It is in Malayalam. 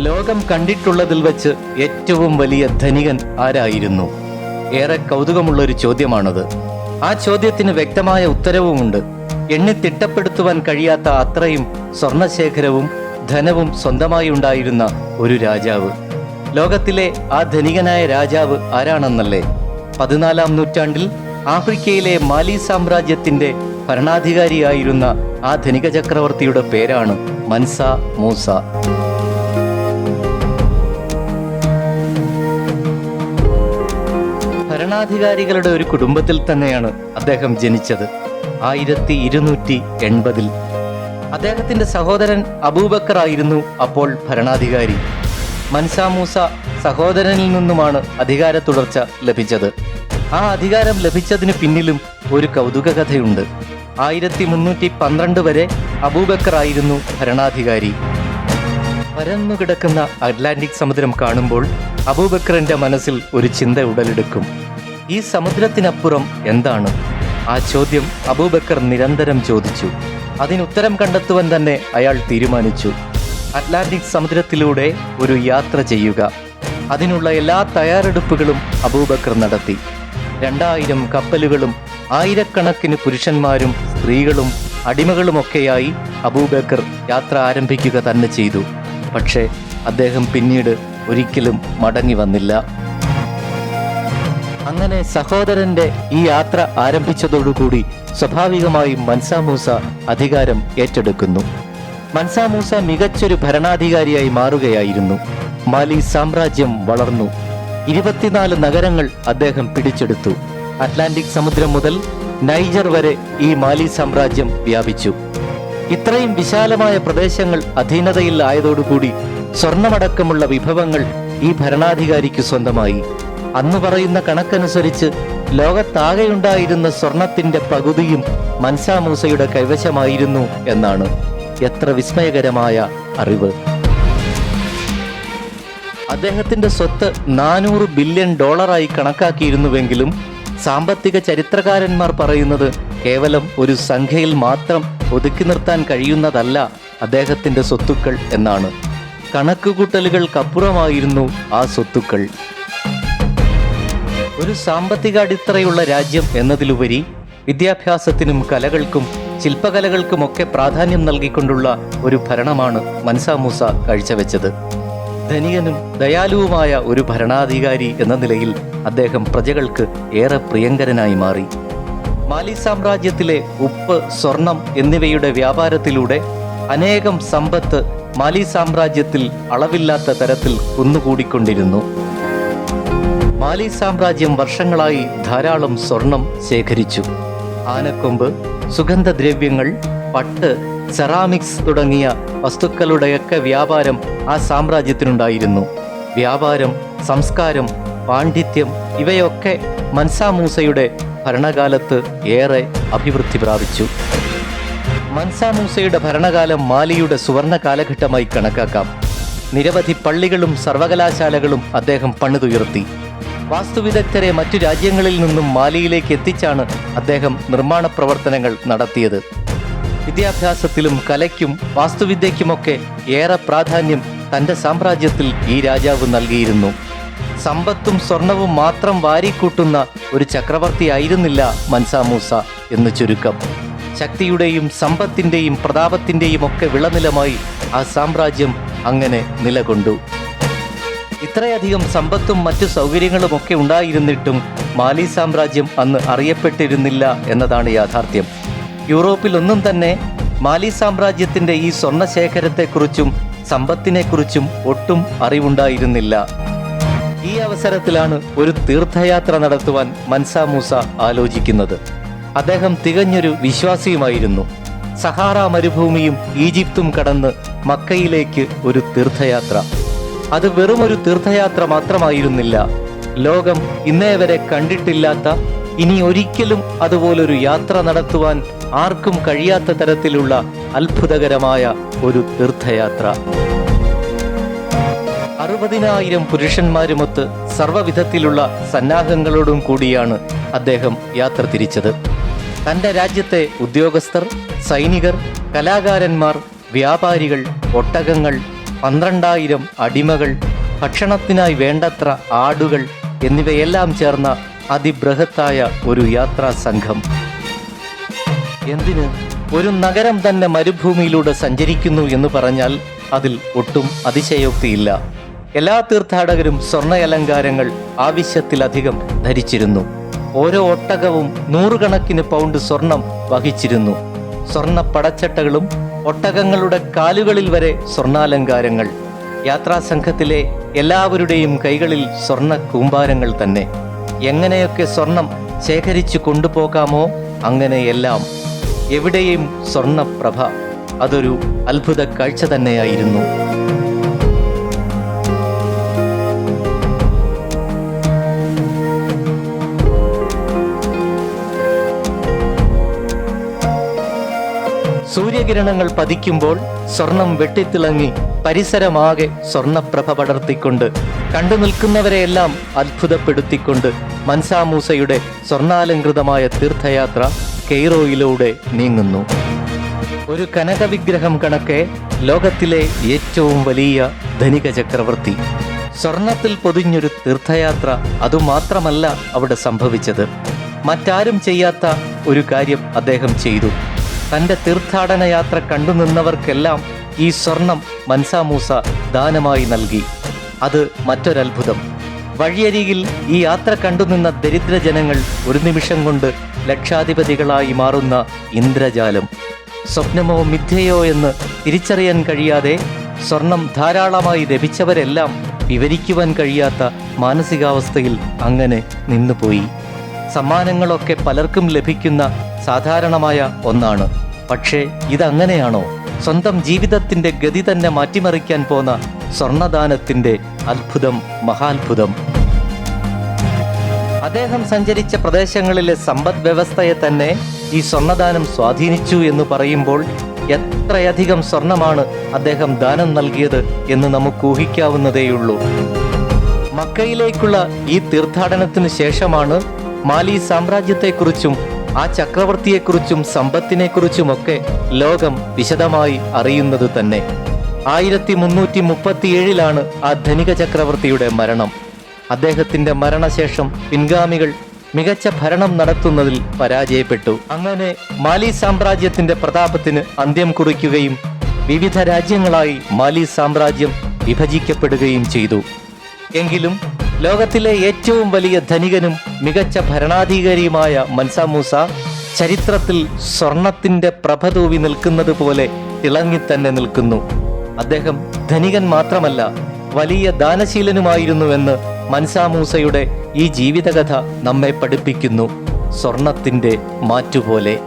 ലോകം കണ്ടിട്ടുള്ളതിൽ വെച്ച് ഏറ്റവും വലിയ ധനികൻ ആരായിരുന്നു? ഏറെ കൗതുകമുള്ള ഒരു ചോദ്യമാണത്. ആ ചോദ്യത്തിന് വ്യക്തമായ ഉത്തരവുമുണ്ട്. എണ്ണി തിട്ടപ്പെടുത്തുവാൻ കഴിയാത്ത അത്രയും സ്വർണശേഖരവും ധനവും സ്വന്തമായി ഉണ്ടായിരുന്ന ഒരു രാജാവ്. ലോകത്തിലെ ആ ധനികനായ രാജാവ് ആരാണെന്നല്ലേ? പതിനാലാം നൂറ്റാണ്ടിൽ ആഫ്രിക്കയിലെ മാലി സാമ്രാജ്യത്തിന്റെ ഭരണാധികാരിയായിരുന്ന ആ ധനിക ചക്രവർത്തിയുടെ പേരാണ് മൻസ മൂസ. ഭരണാധികാരികളുടെ ഒരു കുടുംബത്തിൽ തന്നെയാണ് അദ്ദേഹം ജനിച്ചത്. ആയിരത്തി ഇരുന്നൂറ്റി എൺപതിൽ. അദ്ദേഹത്തിന്റെ സഹോദരൻ അബൂബക്കർ ആയിരുന്നു അപ്പോൾ ഭരണാധികാരി. മൻസാ മൂസ സഹോദരനിൽ നിന്നുമാണ് അധികാര തുടർച്ച ലഭിച്ചത്. ആ അധികാരം ലഭിച്ചതിന് പിന്നിലും ഒരു കൗതുക കഥയുണ്ട് ആയിരത്തി മുന്നൂറ്റി പന്ത്രണ്ട് വരെ അബൂബക്കർ ആയിരുന്നു ഭരണാധികാരി. പരന്നു കിടക്കുന്ന അറ്റ്ലാന്റിക് സമുദ്രം കാണുമ്പോൾ അബൂബക്കറിന്റെ മനസ്സിൽ ഒരു ചിന്ത ഉടലെടുക്കും. ഈ സമുദ്രത്തിനപ്പുറം എന്താണ്? ആ ചോദ്യം അബൂബക്കർ നിരന്തരം ചോദിച്ചു. അതിനുത്തരം കണ്ടെത്തുവാൻ തന്നെ അയാൾ തീരുമാനിച്ചു. അറ്റ്ലാന്റിക് സമുദ്രത്തിലൂടെ ഒരു യാത്ര ചെയ്യുക. അതിനുള്ള എല്ലാ തയ്യാറെടുപ്പുകളും അബൂബക്കർ നടത്തി. രണ്ടായിരം കപ്പലുകളും ആയിരക്കണക്കിന് പുരുഷന്മാരും സ്ത്രീകളും അടിമകളുമൊക്കെയായി അബൂബക്കർ യാത്ര ആരംഭിക്കുക തന്നെ ചെയ്തു. പക്ഷേ അദ്ദേഹം പിന്നീട് ഒരിക്കലും മടങ്ങി വന്നില്ല. അങ്ങനെ സഹോദരന്റെ ഈ യാത്ര ആരംഭിച്ചതോടുകൂടി സ്വാഭാവികമായും മൻസാമൂസ അധികാരം ഏറ്റെടുക്കുന്നു. മൻസാമൂസ മികച്ചൊരു ഭരണാധികാരിയായി മാറുകയായിരുന്നു. മാലി സാമ്രാജ്യം വളർന്നു. ഇരുപത്തിനാല് നഗരങ്ങൾ അദ്ദേഹം പിടിച്ചെടുത്തു. അറ്റ്ലാന്റിക് സമുദ്രം മുതൽ നൈജർ വരെ ഈ മാലി സാമ്രാജ്യം വ്യാപിച്ചു. ഇത്രയും വിശാലമായ പ്രദേശങ്ങൾ അധീനതയിൽ ആയതോടുകൂടി സ്വർണമടക്കമുള്ള വിഭവങ്ങൾ ഈ ഭരണാധികാരിക്ക് സ്വന്തമായി. അന്ന് പറയുന്ന കണക്കനുസരിച്ച് ലോകത്താകെയുണ്ടായിരുന്ന സ്വർണത്തിന്റെ പകുതിയും മൻസാമൂസയുടെ കൈവശമായിരുന്നു എന്നാണ് എത്ര വിസ്മയകരമായ അറിവ്. അദ്ദേഹത്തിന്റെ സ്വത്ത് നാനൂറ് ബില്യൺ ഡോളറായി കണക്കാക്കിയിരുന്നുവെങ്കിലും സാമ്പത്തിക ചരിത്രകാരന്മാർ പറയുന്നത് കേവലം ഒരു സംഖ്യയിൽ മാത്രം ഒതുക്കി നിർത്താൻ കഴിയുന്നതല്ല അദ്ദേഹത്തിന്റെ സ്വത്തുക്കൾ എന്നാണ്. കണക്കുകൂട്ടലുകൾക്കപ്പുറമായിരുന്നു ആ സ്വത്തുക്കൾ. ഒരു സാമ്പത്തിക അടിത്തറയുള്ള രാജ്യം എന്നതിലുപരി വിദ്യാഭ്യാസത്തിനും കലകൾക്കും ശില്പകലകൾക്കുമൊക്കെ പ്രാധാന്യം നൽകിക്കൊണ്ടുള്ള ഒരു ഭരണമാണ് മൻസാമൂസ കാഴ്ചവെച്ചത്. ധനികനും ദയാലുവുമായ ഒരു ഭരണാധികാരി എന്ന നിലയിൽ അദ്ദേഹം പ്രജകൾക്ക് ഏറെ പ്രിയങ്കരനായി മാറി. മാലി സാമ്രാജ്യത്തിലെ ഉപ്പ് സ്വർണം എന്നിവയുടെ വ്യാപാരത്തിലൂടെ അനേകം സമ്പത്ത് മാലി സാമ്രാജ്യത്തിൽ അളവില്ലാത്ത തരത്തിൽ കുന്നുകൂടിക്കൊണ്ടിരുന്നു. മാലി സാമ്രാജ്യം വർഷങ്ങളായി ധാരാളം സ്വർണം ശേഖരിച്ചു. ആനക്കൊമ്പ് സുഗന്ധദ്രവ്യങ്ങൾ പട്ട് സെറാമിക്സ് തുടങ്ങിയ വസ്തുക്കളുടെയൊക്കെ വ്യാപാരം ആ സാമ്രാജ്യത്തിനുണ്ടായിരുന്നു. വ്യാപാരം സംസ്കാരം പാണ്ഡിത്യം ഇവയൊക്കെ മൻസാമൂസയുടെ ഭരണകാലത്ത് ഏറെ അഭിവൃദ്ധി പ്രാപിച്ചു. മൻസാമൂസയുടെ ഭരണകാലം മാലിയുടെ സുവർണ കാലഘട്ടമായി കണക്കാക്കാം. നിരവധി പള്ളികളും സർവകലാശാലകളും അദ്ദേഹം പണിതുയർത്തി. വാസ്തുവിദഗ്ധരെ മറ്റു രാജ്യങ്ങളിൽ നിന്നും മാലിയിലേക്ക് എത്തിച്ചാണ് അദ്ദേഹം നിർമ്മാണ പ്രവർത്തനങ്ങൾ നടത്തിയത്. വിദ്യാഭ്യാസത്തിലും കലയ്ക്കും വാസ്തുവിദ്യയ്ക്കുമൊക്കെ ഏറെ പ്രാധാന്യം തന്റെ സാമ്രാജ്യത്തിൽ ഈ രാജാവ് നൽകിയിരുന്നു. സമ്പത്തും സ്വർണവും മാത്രം വാരിക്കൂട്ടുന്ന ഒരു ചക്രവർത്തി ചക്രവർത്തിയായിരുന്നില്ല മൻസാമൂസ എന്ന് ചുരുക്കം. ശക്തിയുടെയും സമ്പത്തിന്റെയും പ്രതാപത്തിന്റെയും ഒക്കെ വിളനിലമായി ആ സാമ്രാജ്യം അങ്ങനെ നിലകൊണ്ടു. ഇത്രയധികം സമ്പത്തും മറ്റു സൗകര്യങ്ങളും ഒക്കെ ഉണ്ടായിരുന്നിട്ടും മാലി സാമ്രാജ്യം അന്ന് അറിയപ്പെട്ടിരുന്നില്ല എന്നതാണ് യാഥാർത്ഥ്യം. യൂറോപ്പിലൊന്നും തന്നെ മാലി സാമ്രാജ്യത്തിന്റെ ഈ സ്വർണ ശേഖരത്തെക്കുറിച്ചും സമ്പത്തിനെക്കുറിച്ചും ഒട്ടും അറിവുണ്ടായിരുന്നില്ല. ഈ അവസരത്തിലാണ് ഒരു തീർത്ഥയാത്ര നടത്തുവാൻ മൻസാ മൂസ ആലോചിക്കുന്നത്. അദ്ദേഹം തികഞ്ഞൊരു വിശ്വാസിയുമായിരുന്നു. സഹാറ മരുഭൂമിയും ഈജിപ്തും കടന്ന് മക്കയിലേക്ക് ഒരു തീർത്ഥയാത്ര. അത് ഒരു തീർത്ഥയാത്ര മാത്രമായിരുന്നില്ല. ലോകം ഇന്നേ വരെ കണ്ടിട്ടില്ലാത്ത ഇനി ഒരിക്കലും അതുപോലൊരു യാത്ര നടത്തുവാൻ ആർക്കും കഴിയാത്ത തരത്തിലുള്ള അത്ഭുതകരമായ ഒരു തീർത്ഥയാത്ര. അറുപതിനായിരം പുരുഷന്മാരുമൊത്ത് സർവവിധത്തിലുള്ള സന്നാഹങ്ങളോടും കൂടിയാണ് അദ്ദേഹം യാത്ര തിരിച്ചത്. തന്റെ രാജ്യത്തെ ഉദ്യോഗസ്ഥർ സൈനികർ കലാകാരന്മാർ വ്യാപാരികൾ ഒട്ടകങ്ങൾ പന്ത്രണ്ടായിരം അടിമകൾ ഭക്ഷണത്തിനായി വേണ്ടത്ര ആടുകൾ എന്നിവയെല്ലാം ചേർന്ന അതിബൃഹത്തായ ഒരു യാത്രാ സംഘം എന്തിന് ഒരു നഗരം തന്നെ മരുഭൂമിയിലൂടെ സഞ്ചരിക്കുന്നു എന്ന് പറഞ്ഞാൽ അതിൽ ഒട്ടും അതിശയോക്തിയില്ല. എല്ലാ തീർത്ഥാടകരും സ്വർണ അലങ്കാരങ്ങൾ ആവശ്യത്തിലധികം ധരിച്ചിരുന്നു. ഓരോ ഒട്ടകവും നൂറുകണക്കിന് പൗണ്ട് സ്വർണം വഹിച്ചിരുന്നു. സ്വർണ പടച്ചട്ടകളും ഒട്ടകങ്ങളുടെ കാലുകളിൽ വരെ സ്വർണാലങ്കാരങ്ങൾ. യാത്രാ സംഘത്തിലെ എല്ലാവരുടെയും കൈകളിൽ സ്വർണ കൂമ്പാരങ്ങൾ തന്നെ. എങ്ങനെയൊക്കെ സ്വർണം ശേഖരിച്ചു കൊണ്ടുപോകാമോ അങ്ങനെയെല്ലാം എവിടെയും സ്വർണപ്രഭ. അതൊരു അത്ഭുത കാഴ്ച തന്നെയായിരുന്നു. സൂര്യകിരണങ്ങൾ പതിക്കുമ്പോൾ സ്വർണം വെട്ടിത്തിളങ്ങി പരിസരമാകെ സ്വർണപ്രഭ പടർത്തിക്കൊണ്ട് കണ്ടു നിൽക്കുന്നവരെയെല്ലാം അത്ഭുതപ്പെടുത്തിക്കൊണ്ട് മൻസാമൂസയുടെ സ്വർണാലങ്കൃതമായ തീർത്ഥയാത്ര കെയ്റോയിലൂടെ നീങ്ങുന്നു. ഒരു കനകവിഗ്രഹം കണക്കെ ലോകത്തിലെ ഏറ്റവും വലിയ ധനിക ചക്രവർത്തി സ്വർണത്തിൽ പൊതിഞ്ഞൊരു തീർത്ഥയാത്ര അതുമാത്രമല്ല അവിടെ സംഭവിച്ചത്. മറ്റാരും ചെയ്യാത്ത ഒരു കാര്യം അദ്ദേഹം ചെയ്തു. തന്റെ തീർത്ഥാടന യാത്ര കണ്ടുനിന്നവർക്കെല്ലാം ഈ സ്വർണം മൻസാമൂസ ദാനമായി നൽകി. അത് മറ്റൊരത്ഭുതം. വഴിയരികിൽ ഈ യാത്ര കണ്ടുനിന്ന ദരിദ്ര ജനങ്ങൾ ഒരു നിമിഷം കൊണ്ട് ലക്ഷാധിപതികളായി മാറുന്ന ഇന്ദ്രജാലം. സ്വപ്നമോ മിഥ്യയോ എന്ന് തിരിച്ചറിയാൻ കഴിയാതെ സ്വർണം ധാരാളമായി ലഭിച്ചവരെല്ലാം വിവരിക്കുവാൻ കഴിയാത്ത മാനസികാവസ്ഥയിൽ അങ്ങനെ നിന്നുപോയി. സമ്മാനങ്ങളൊക്കെ പലർക്കും ലഭിക്കുന്ന സാധാരണമായ ഒന്നാണ്. പക്ഷേ ഇതങ്ങനെയാണോ? സ്വന്തം ജീവിതത്തിന്റെ ഗതി തന്നെ മാറ്റിമറിക്കാൻ പോന്ന സ്വർണദാനത്തിന്റെ അത്ഭുതം മഹാത്ഭുതം. അദ്ദേഹം സഞ്ചരിച്ച പ്രദേശങ്ങളിലെ സമ്പദ് വ്യവസ്ഥയെ തന്നെ ഈ സ്വർണദാനം സ്വാധീനിച്ചു എന്ന് പറയുമ്പോൾ എത്രയധികം സ്വർണമാണ് അദ്ദേഹം ദാനം നൽകിയത് എന്ന് നമുക്ക് ഊഹിക്കാവുന്നതേയുള്ളൂ. മക്കയിലേക്കുള്ള ഈ തീർത്ഥാടനത്തിനു ശേഷമാണ് മാലി സാമ്രാജ്യത്തെക്കുറിച്ചും ആ ചക്രവർത്തിയെക്കുറിച്ചും സമ്പത്തിനെക്കുറിച്ചുമൊക്കെ ലോകം വിശദമായി അറിയുന്നത് തന്നെ. ആയിരത്തി മുന്നൂറ്റി മുപ്പത്തിയേഴിലാണ് ആ ധനിക ചക്രവർത്തിയുടെ മരണം. അദ്ദേഹത്തിന്റെ മരണശേഷം പിൻഗാമികൾ മികച്ച ഭരണം നടത്തുന്നതിൽ പരാജയപ്പെട്ടു. അങ്ങനെ മാലി സാമ്രാജ്യത്തിന്റെ പ്രതാപത്തിന് അന്ത്യം കുറിക്കുകയും വിവിധ രാജ്യങ്ങളായി മാലി സാമ്രാജ്യം വിഭജിക്കപ്പെടുകയും ചെയ്തു. എങ്കിലും ലോകത്തിലെ ഏറ്റവും വലിയ ധനികനും മികച്ച ഭരണാധികാരിയുമായ മൻസ മൻസാമൂസ ചരിത്രത്തിൽ സ്വർണത്തിന്റെ പ്രഭ തൂവി നിൽക്കുന്നത് പോലെ തിളങ്ങി തന്നെ നിൽക്കുന്നു. അദ്ദേഹം ധനികൻ മാത്രമല്ല വലിയ ദാനശീലനുമായിരുന്നുവെന്ന് മൻസാമൂസയുടെ ഈ ജീവിതകഥ നമ്മെ പഠിപ്പിക്കുന്നു. സ്വർണത്തിന്റെ മാറ്റുപോലെ.